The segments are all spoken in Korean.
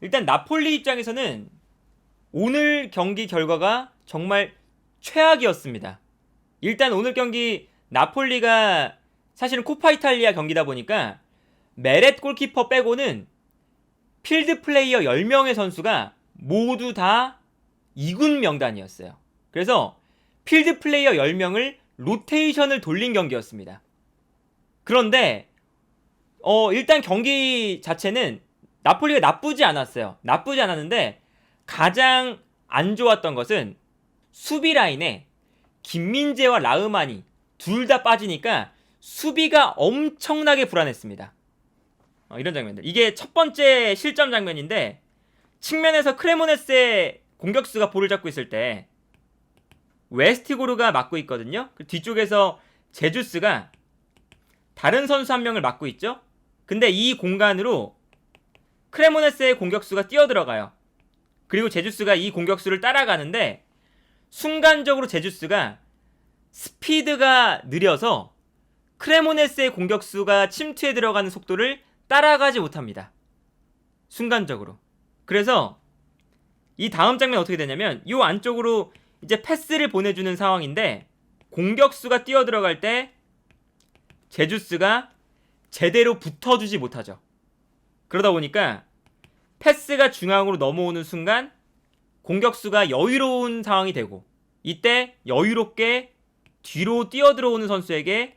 일단 나폴리 입장에서는 오늘 경기 결과가 정말 최악이었습니다. 일단 오늘 경기 나폴리가 사실은 코파 이탈리아 경기다 보니까 메렛 골키퍼 빼고는 필드 플레이어 10명의 선수가 모두 다 2군 명단이었어요. 그래서 필드 플레이어 10명을 로테이션을 돌린 경기였습니다. 그런데 어 일단 경기 자체는 나폴리가 나쁘지 않았어요. 나쁘지 않았는데 가장 안 좋았던 것은 수비 라인에 김민재와 라흐마니 둘 다 빠지니까 수비가 엄청나게 불안했습니다. 어, 이런 장면들. 이게 첫 번째 실점 장면인데 측면에서 크레모네스의 공격수가 볼을 잡고 있을 때 웨스티고르가 막고 있거든요. 그 뒤쪽에서 제주스가 다른 선수 한 명을 막고 있죠. 근데 이 공간으로 크레모네스의 공격수가 뛰어들어가요. 그리고 제주스가 이 공격수를 따라가는데 순간적으로 제주스가 스피드가 느려서 크레모네스의 공격수가 침투해 들어가는 속도를 따라가지 못합니다. 순간적으로. 그래서 이 다음 장면 어떻게 되냐면 이 안쪽으로 이제 패스를 보내주는 상황인데 공격수가 뛰어 들어갈 때 제주스가 제대로 붙어주지 못하죠. 그러다 보니까 패스가 중앙으로 넘어오는 순간 공격수가 여유로운 상황이 되고 이때 여유롭게 뒤로 뛰어 들어오는 선수에게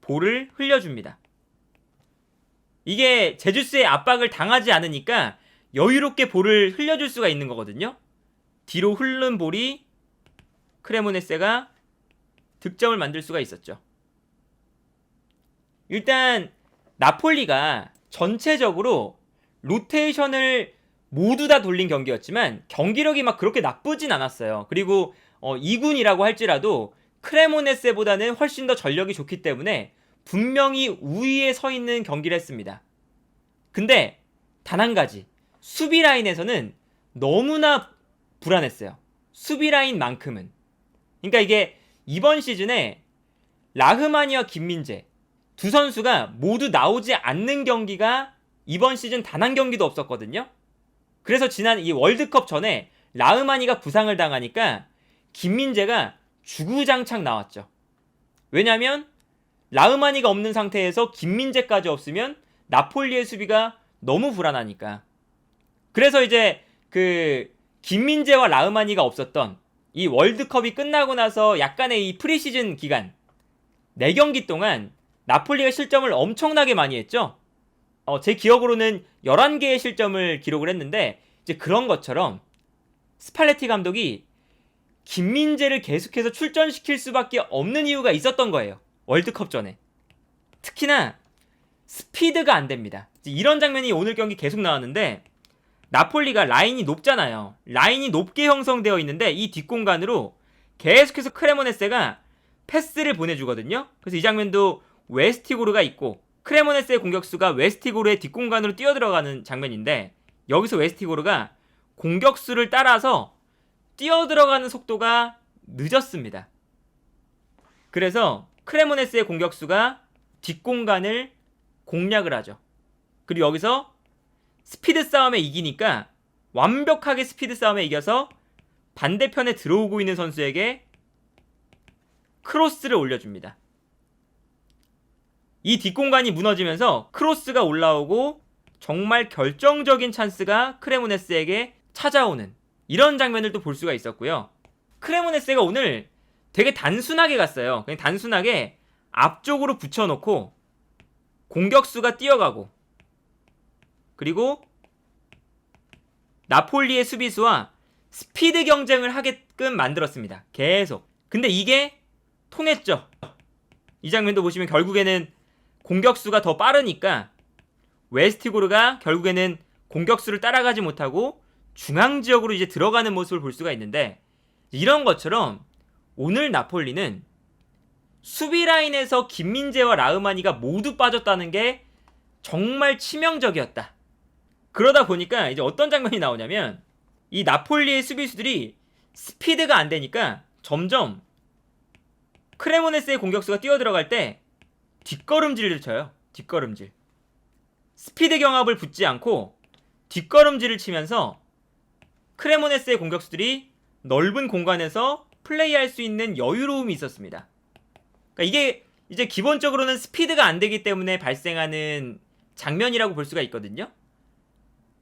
볼을 흘려줍니다. 이게 제주스의 압박을 당하지 않으니까 여유롭게 볼을 흘려줄 수가 있는 거거든요. 뒤로 흐른 볼이 크레모네세가 득점을 만들 수가 있었죠. 일단 나폴리가 전체적으로 로테이션을 모두 다 돌린 경기였지만 경기력이 막 그렇게 나쁘진 않았어요. 그리고 어, 2군이라고 할지라도 크레모네세보다는 훨씬 더 전력이 좋기 때문에 분명히 우위에 서 있는 경기를 했습니다. 근데 단 한 가지 수비 라인에서는 너무나 불안했어요. 수비 라인만큼은. 그러니까 이게 이번 시즌에 라흐마니와 김민재 두 선수가 모두 나오지 않는 경기가 이번 시즌 단 한 경기도 없었거든요. 그래서 지난 이 월드컵 전에 라흐마니가 부상을 당하니까 김민재가 주구장창 나왔죠. 왜냐면 라흐마니가 없는 상태에서 김민재까지 없으면 나폴리의 수비가 너무 불안하니까. 그래서 이제 그 김민재와 라흐마니가 없었던 이 월드컵이 끝나고 나서 약간의 이 프리시즌 기간 4경기 동안 나폴리가 실점을 엄청나게 많이 했죠. 어, 제 기억으로는 11개의 실점을 기록을 했는데 이제 그런 것처럼 스팔레티 감독이 김민재를 계속해서 출전시킬 수밖에 없는 이유가 있었던 거예요. 월드컵 전에. 특히나 스피드가 안 됩니다. 이런 장면이 오늘 경기 계속 나왔는데 나폴리가 라인이 높잖아요. 라인이 높게 형성되어 있는데 이 뒷공간으로 계속해서 크레모네세가 패스를 보내주거든요. 그래서 이 장면도 웨스티고르가 있고 크레모네스의 공격수가 웨스티고르의 뒷공간으로 뛰어들어가는 장면인데 여기서 웨스티고르가 공격수를 따라서 뛰어들어가는 속도가 늦었습니다. 그래서 크레모네스의 공격수가 뒷공간을 공략을 하죠. 그리고 여기서 스피드 싸움에 이기니까 완벽하게 스피드 싸움에 이겨서 반대편에 들어오고 있는 선수에게 크로스를 올려줍니다. 이 뒷공간이 무너지면서 크로스가 올라오고 정말 결정적인 찬스가 크레모네스에게 찾아오는 이런 장면을 또 볼 수가 있었고요. 크레모네스가 오늘 되게 단순하게 갔어요. 그냥 단순하게 앞쪽으로 붙여놓고 공격수가 뛰어가고 그리고 나폴리의 수비수와 스피드 경쟁을 하게끔 만들었습니다. 계속. 근데 이게 통했죠. 이 장면도 보시면 결국에는 공격수가 더 빠르니까 웨스티고르가 결국에는 공격수를 따라가지 못하고 중앙 지역으로 이제 들어가는 모습을 볼 수가 있는데 이런 것처럼 오늘 나폴리는 수비 라인에서 김민재와 라흐마니가 모두 빠졌다는 게 정말 치명적이었다. 그러다 보니까 이제 어떤 장면이 나오냐면 이 나폴리의 수비수들이 스피드가 안 되니까 점점 크레모네스의 공격수가 뛰어 들어갈 때 뒷걸음질을 쳐요. 뒷걸음질. 스피드 경합을 붙지 않고 뒷걸음질을 치면서 크레모네스의 공격수들이 넓은 공간에서 플레이할 수 있는 여유로움이 있었습니다. 그러니까 이게 이제 기본적으로는 스피드가 안 되기 때문에 발생하는 장면이라고 볼 수가 있거든요.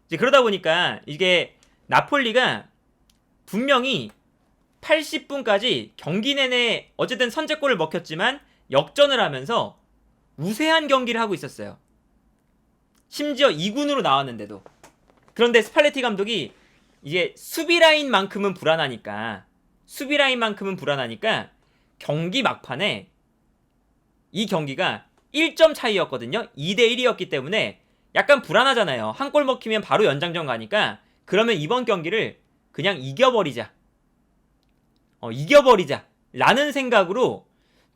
이제 그러다 보니까 이게 나폴리가 분명히 80분까지 경기 내내 어쨌든 선제골을 먹혔지만 역전을 하면서 우세한 경기를 하고 있었어요. 심지어 2군으로 나왔는데도. 그런데 스팔레티 감독이 이게 수비 라인만큼은 불안하니까 수비 라인만큼은 불안하니까 경기 막판에 이 경기가 1점 차이였거든요. 2대 1이었기 때문에 약간 불안하잖아요. 한 골 먹히면 바로 연장전 가니까 그러면 이번 경기를 그냥 이겨버리자. 어, 이겨버리자. 라는 생각으로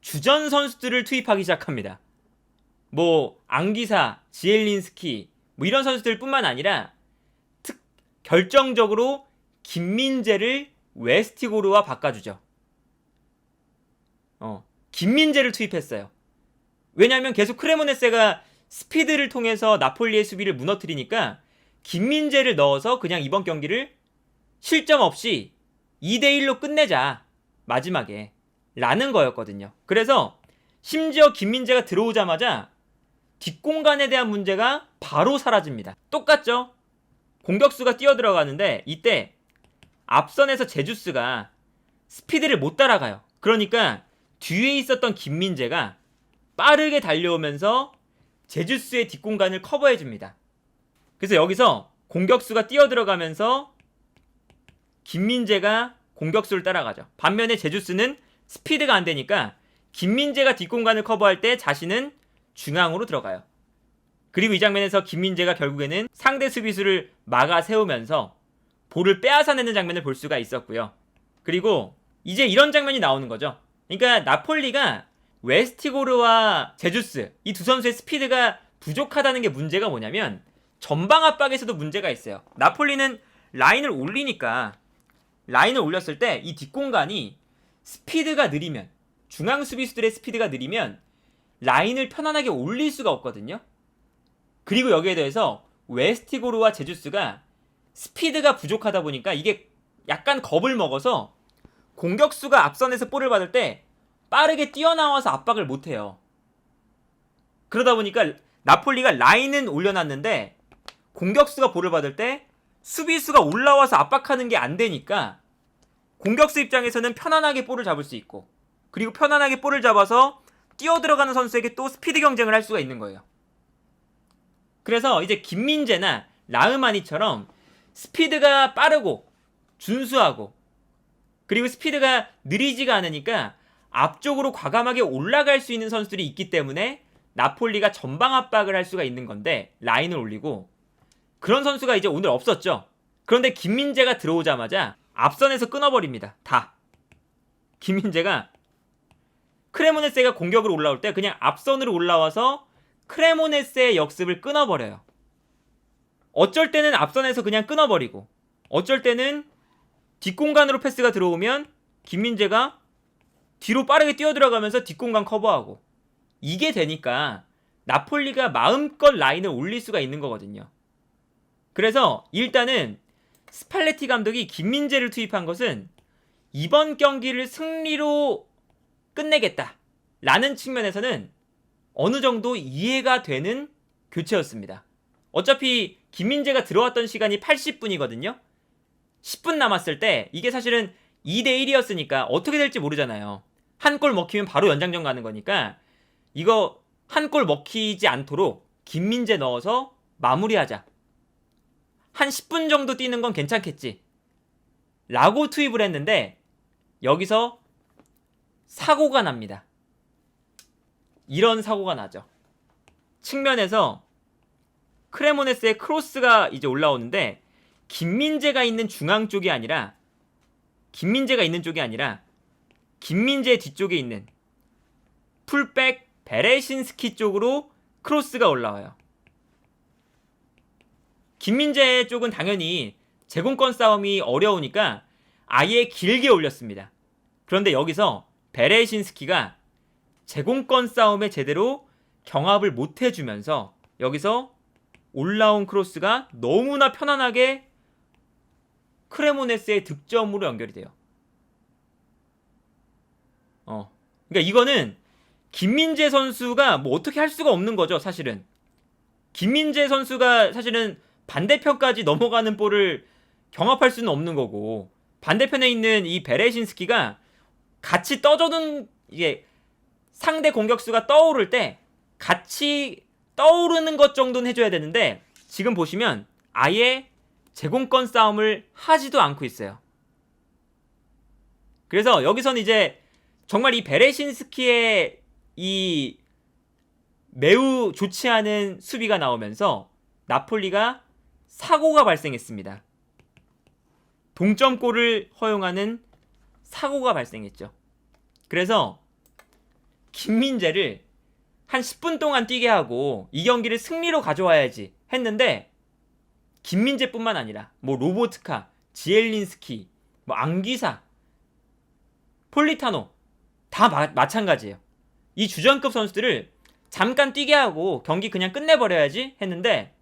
주전 선수들을 투입하기 시작합니다. 뭐 앙기사, 지엘린스키 뭐 이런 선수들뿐만 아니라 특 결정적으로 김민재를 웨스티고르와 바꿔주죠. 어, 김민재를 투입했어요. 왜냐하면 계속 크레모네세가 스피드를 통해서 나폴리의 수비를 무너뜨리니까 김민재를 넣어서 그냥 이번 경기를 실점 없이 2대1로 끝내자. 마지막에. 라는 거였거든요. 그래서 심지어 김민재가 들어오자마자 뒷공간에 대한 문제가 바로 사라집니다. 똑같죠? 공격수가 뛰어들어가는데 이때 앞선에서 제주스가 스피드를 못 따라가요. 그러니까 뒤에 있었던 김민재가 빠르게 달려오면서 제주스의 뒷공간을 커버해 줍니다. 그래서 여기서 공격수가 뛰어들어가면서 김민재가 공격수를 따라가죠. 반면에 제주스는 스피드가 안 되니까 김민재가 뒷공간을 커버할 때 자신은 중앙으로 들어가요. 그리고 이 장면에서 김민재가 결국에는 상대 수비수를 막아 세우면서 볼을 빼앗아내는 장면을 볼 수가 있었고요. 그리고 이제 이런 장면이 나오는 거죠. 그러니까 나폴리가 웨스티고르와 제주스 이 두 선수의 스피드가 부족하다는 게 문제가 뭐냐면 전방 압박에서도 문제가 있어요. 나폴리는 라인을 올리니까 라인을 올렸을 때 이 뒷공간이 스피드가 느리면 중앙 수비수들의 스피드가 느리면 라인을 편안하게 올릴 수가 없거든요. 그리고 여기에 대해서 웨스티고르와 제주스가 스피드가 부족하다 보니까 이게 약간 겁을 먹어서 공격수가 앞선에서 볼을 받을 때 빠르게 뛰어나와서 압박을 못해요. 그러다 보니까 나폴리가 라인은 올려놨는데 공격수가 볼을 받을 때 수비수가 올라와서 압박하는 게 안 되니까 공격수 입장에서는 편안하게 볼을 잡을 수 있고 그리고 편안하게 볼을 잡아서 뛰어 들어가는 선수에게 또 스피드 경쟁을 할 수가 있는 거예요. 그래서 이제 김민재나 라흐마니처럼 스피드가 빠르고 준수하고 그리고 스피드가 느리지가 않으니까 앞쪽으로 과감하게 올라갈 수 있는 선수들이 있기 때문에 나폴리가 전방 압박을 할 수가 있는 건데 라인을 올리고 그런 선수가 이제 오늘 없었죠. 그런데 김민재가 들어오자마자 앞선에서 끊어버립니다. 다. 김민재가 크레모네스가 공격으로 올라올 때 그냥 앞선으로 올라와서 크레모네스의 역습을 끊어버려요. 어쩔 때는 앞선에서 그냥 끊어버리고 어쩔 때는 뒷공간으로 패스가 들어오면 김민재가 뒤로 빠르게 뛰어들어가면서 뒷공간 커버하고 이게 되니까 나폴리가 마음껏 라인을 올릴 수가 있는 거거든요. 그래서 일단은 스팔레티 감독이 김민재를 투입한 것은 이번 경기를 승리로 끝내겠다. 라는 측면에서는 어느 정도 이해가 되는 교체였습니다. 어차피 김민재가 들어왔던 시간이 80분이거든요. 10분 남았을 때 이게 사실은 2대 1이었으니까 어떻게 될지 모르잖아요. 한 골 먹히면 바로 연장전 가는 거니까 이거 한 골 먹히지 않도록 김민재 넣어서 마무리하자. 한 10분 정도 뛰는 건 괜찮겠지. 라고 투입을 했는데 여기서 사고가 납니다. 이런 사고가 나죠. 측면에서 크레모네스의 크로스가 이제 올라오는데 김민재가 있는 중앙 쪽이 아니라 김민재가 있는 쪽이 아니라 김민재 뒤쪽에 있는 풀백 베레신스키 쪽으로 크로스가 올라와요. 김민재 쪽은 당연히 제공권 싸움이 어려우니까 아예 길게 올렸습니다. 그런데 여기서 베레신스키가 제공권 싸움에 제대로 경합을 못 해주면서 여기서 올라온 크로스가 너무나 편안하게 크레모네스의 득점으로 연결이 돼요. 어. 그러니까 이거는 김민재 선수가 뭐 어떻게 할 수가 없는 거죠, 사실은. 김민재 선수가 사실은 반대편까지 넘어가는 볼을 경합할 수는 없는 거고 반대편에 있는 이 베레신스키가 같이 떠주는 이게 상대 공격수가 떠오를 때 같이 떠오르는 것 정도는 해줘야 되는데 지금 보시면 아예 제공권 싸움을 하지도 않고 있어요. 그래서 여기서는 이제 정말 이 베레신스키의 이 매우 좋지 않은 수비가 나오면서 나폴리가 사고가 발생했습니다. 동점골을 허용하는 사고가 발생했죠. 그래서 김민재를 한 10분 동안 뛰게 하고 이 경기를 승리로 가져와야지 했는데 김민재뿐만 아니라 뭐 로보트카, 지엘린스키, 뭐 안기사, 폴리타노 다 마, 마찬가지예요. 이 주전급 선수들을 잠깐 뛰게 하고 경기 그냥 끝내버려야지 했는데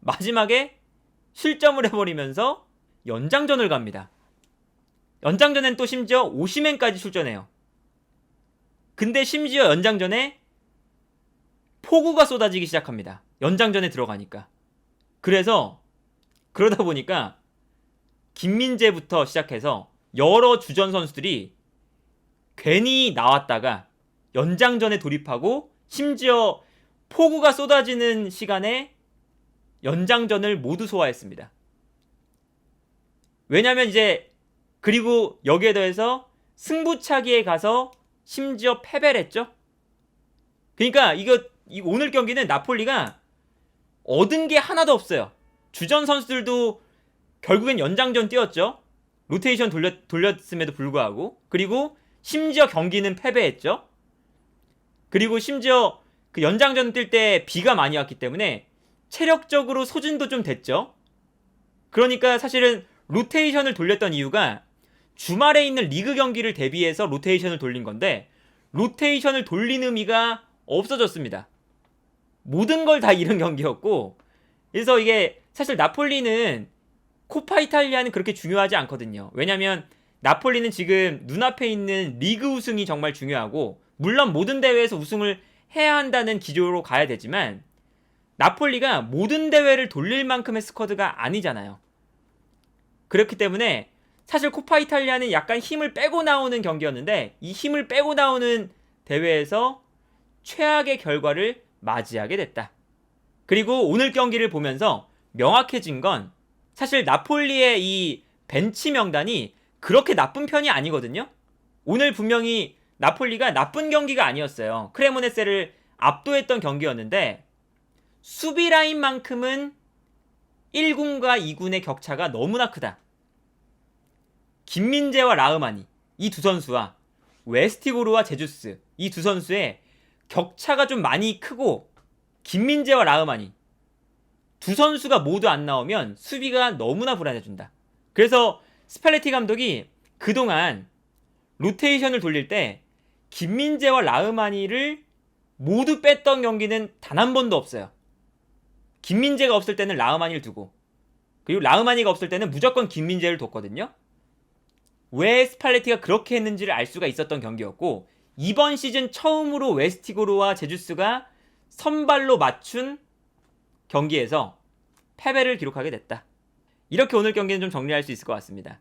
마지막에 실점을 해버리면서 연장전을 갑니다. 연장전엔 또 심지어 오시맨까지 출전해요. 근데 심지어 연장전에 폭우가 쏟아지기 시작합니다. 연장전에 들어가니까. 그래서 그러다 보니까 김민재부터 시작해서 여러 주전 선수들이 괜히 나왔다가 연장전에 돌입하고 심지어 폭우가 쏟아지는 시간에 연장전을 모두 소화했습니다. 왜냐면 이제 그리고 여기에 더해서 승부차기에 가서 심지어 패배를 했죠. 그러니까 이거 이 오늘 경기는 나폴리가 얻은 게 하나도 없어요. 주전 선수들도 결국엔 연장전 뛰었죠. 로테이션 돌렸, 돌렸음에도 불구하고 그리고 심지어 경기는 패배했죠. 그리고 심지어 그 연장전 뛸 때 비가 많이 왔기 때문에 체력적으로 소진도 좀 됐죠. 그러니까 사실은 로테이션을 돌렸던 이유가 주말에 있는 리그 경기를 대비해서 로테이션을 돌린 건데 로테이션을 돌린 의미가 없어졌습니다. 모든 걸 다 잃은 경기였고 그래서 이게 사실 나폴리는 코파 이탈리아는 그렇게 중요하지 않거든요. 왜냐면 나폴리는 지금 눈앞에 있는 리그 우승이 정말 중요하고 물론 모든 대회에서 우승을 해야 한다는 기조로 가야 되지만 나폴리가 모든 대회를 돌릴 만큼의 스쿼드가 아니잖아요. 그렇기 때문에 사실 코파 이탈리아는 약간 힘을 빼고 나오는 경기였는데 이 힘을 빼고 나오는 대회에서 최악의 결과를 맞이하게 됐다. 그리고 오늘 경기를 보면서 명확해진 건 사실 나폴리의 이 벤치 명단이 그렇게 나쁜 편이 아니거든요. 오늘 분명히 나폴리가 나쁜 경기가 아니었어요. 크레모네세를 압도했던 경기였는데 수비 라인만큼은 1군과 2군의 격차가 너무나 크다. 김민재와 라흐마니 이 두 선수와 웨스티고르와 제주스 이 두 선수의 격차가 좀 많이 크고 김민재와 라흐마니 두 선수가 모두 안 나오면 수비가 너무나 불안해진다. 그래서 스팔레티 감독이 그동안 로테이션을 돌릴 때 김민재와 라흐마니를 모두 뺐던 경기는 단 한 번도 없어요. 김민재가 없을 때는 라흐마니를 두고 그리고 라흐마니가 없을 때는 무조건 김민재를 뒀거든요. 왜 스팔레티가 그렇게 했는지를 알 수가 있었던 경기였고 이번 시즌 처음으로 웨스티고르와 제주스가 선발로 맞춘 경기에서 패배를 기록하게 됐다. 이렇게 오늘 경기는 좀 정리할 수 있을 것 같습니다.